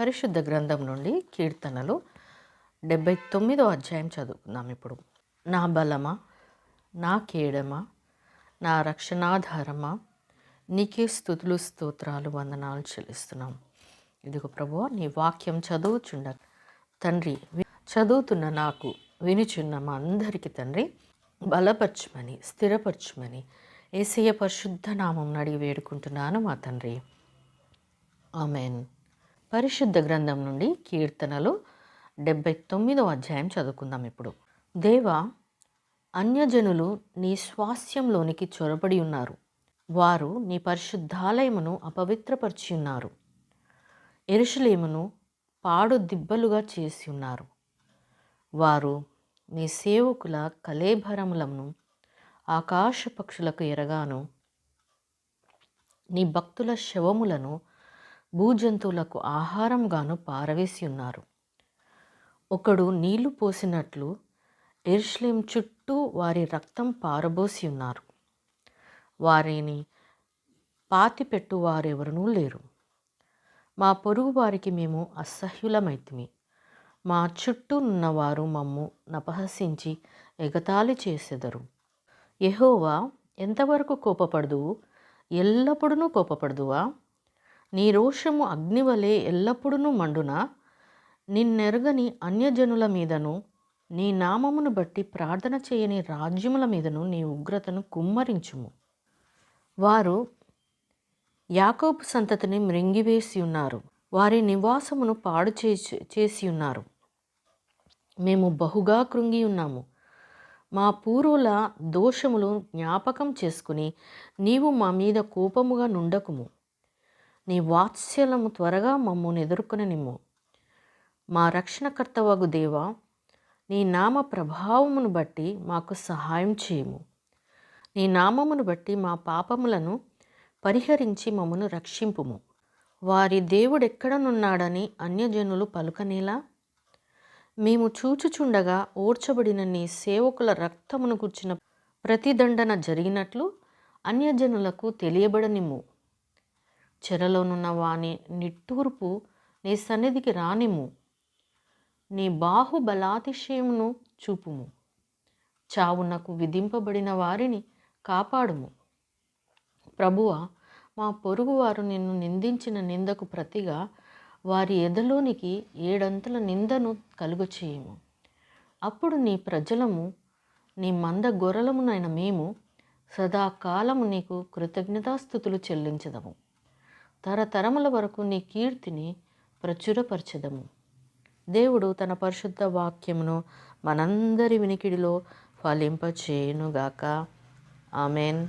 పరిశుద్ధ గ్రంథం నుండి కీర్తనలు డెబ్బై తొమ్మిదో అధ్యాయం చదువుకుందాం ఇప్పుడు. నా బలమా? నా కేడమా? నా రక్షణాధారమా? నీకే స్థుతులు స్తోత్రాలు వందనాలు చెల్లిస్తున్నాం. ఇదిగో ప్రభు నీ వాక్యం చదువుచుండ. తండ్రి చదువుతున్న నాకు వినుచున్న మా అందరికీ తండ్రి బలపరచమని స్థిరపరచమని ఏసయ్య పరిశుద్ధ నామం అడిగి వేడుకుంటున్నాను మా తండ్రి. ఆమెన్. పరిశుద్ధ గ్రంథం నుండి కీర్తనలు డెబ్బై తొమ్మిదవ అధ్యాయం చదువుకుందాం ఇప్పుడు. దేవా అన్యజనులు నీ స్వాస్యంలోనికి చొరబడి ఉన్నారు. వారు నీ పరిశుద్ధాలయమును అపవిత్రపరిచి ఉన్నారు. ఎరుషులేమును పాడు దిబ్బలుగా చేసి ఉన్నారు. వారు నీ సేవకుల కలేభరములను ఆకాశ పక్షులకు ఎరగాను నీ భక్తుల శవములను భూజంతువులకు ఆహారంగాను పారవేసి ఉన్నారు. ఒకడు నీళ్ళు పోసినట్లు ఎరుషలేం చుట్టూ వారి రక్తం పారబోసి ఉన్నారు. వారిని పాతిపెట్టు వారెవరనూ లేరు. మా పొరుగు వారికి మేము అసహ్యులమైతిమి. మా చుట్టూ ఉన్నవారు మమ్ము నపహసించి ఎగతాళి చేసెదరు. ఎహోవా ఎంతవరకు కోపపడదువు? ఎల్లప్పుడూ కోపపడదువా? నీ రోషము అగ్నివలే ఎల్లప్పుడూ మండునా? నిన్నెరగని అన్యజనుల మీదను నీ నామమును బట్టి ప్రార్థన చేయని రాజ్యముల మీదను నీ ఉగ్రతను కుమ్మరించుము. వారు యాకోబు సంతతిని మృంగివేసి ఉన్నారు. వారి నివాసమును పాడు చేసి చేసి ఉన్నారు. మేము బహుగా కృంగి ఉన్నాము. మా పూర్వుల దోషములు జ్ఞాపకం చేసుకుని నీవు మా మీద కోపముగా నుండకుము. నీ వాత్సల్యము త్వరగా మమ్మల్ని ఎదుర్కొననిమ్ము మా రక్షణకర్తవగు దేవా నీ నామ ప్రభావమును బట్టి మాకు సహాయం చేయము. నీ నామమును బట్టి మా పాపములను పరిహరించి మమ్మను రక్షింపుము. వారి దేవుడెక్కడనున్నాడని అన్యజనులు పలుకనేలా? మేము చూచుచుండగా ఓర్చబడిన నీ సేవకుల రక్తమును గుర్చిన ప్రతిదండన జరిగినట్లు అన్యజనులకు తెలియబడనిమ్ము. చెరలోనున్న వాని నిట్టూర్పు నీ సన్నిధికి రానిము నీ బాహుబలాతిశయమును చూపుము. చావునకు విధింపబడిన వారిని కాపాడుము. ప్రభువ మా పొరుగువారు నిన్ను నిందించిన నిందకు ప్రతిగా వారి ఎదలోనికి ఏడంతల నిందను కలుగచేయము. అప్పుడు నీ ప్రజలము నీ మంద గొర్రెలమునైన మేము సదాకాలము నీకు కృతజ్ఞతాస్థుతులు చెల్లించదము. తరతరముల వరకు నీ కీర్తిని ప్రచురపరచదము. దేవుడు తన పరిశుద్ధ వాక్యమును మనందరి వినికిడిలో ఫలింపచేయునుగాక. ఆమెన్.